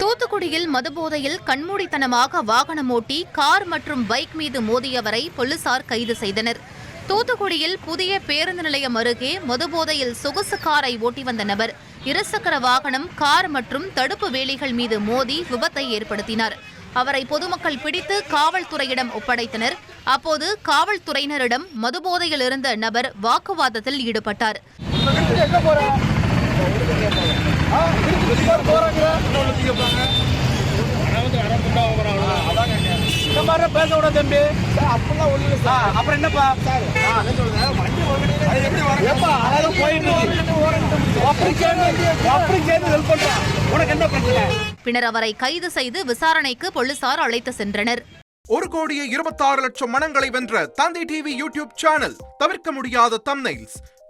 தூத்துக்குடியில் மதுபோதையில் கண்மூடித்தனமாக வாகனம் ஓட்டி கார் மற்றும் பைக் மீது மோதியவரை போலீசார் கைது செய்தனர். தூத்துக்குடியில் புதிய பேருந்து நிலையம் அருகே மதுபோதையில் சொகுசு காரை ஓட்டி வந்த நபர் இருசக்கர வாகனம் கார் மற்றும் தடுப்பு வேலிகள் மீது மோதி விபத்தை ஏற்படுத்தினார். அவரை பொதுமக்கள் பிடித்து காவல்துறையிடம் ஒப்படைத்தனர். அப்போது காவல்துறையினரிடம் மதுபோதையில் இருந்த நபர் வாக்குவாதத்தில் ஈடுபட்டார். மாதிரி பேச விட தம்பி அப்பெல்லாம் ஒண்ணு சார். அப்புறம் என்னப்பா? சார் பின்னர் அவரை கைது செய்து விசாரணைக்கு போலீசார் அழைத்து சென்றனர். ஒரு கோடியே இருபத்தாறு லட்சம் மனங்களை வென்ற தந்தை டிவி யூடியூப் சேனல் தவிர்க்க முடியாத தம்னைல்ஸ்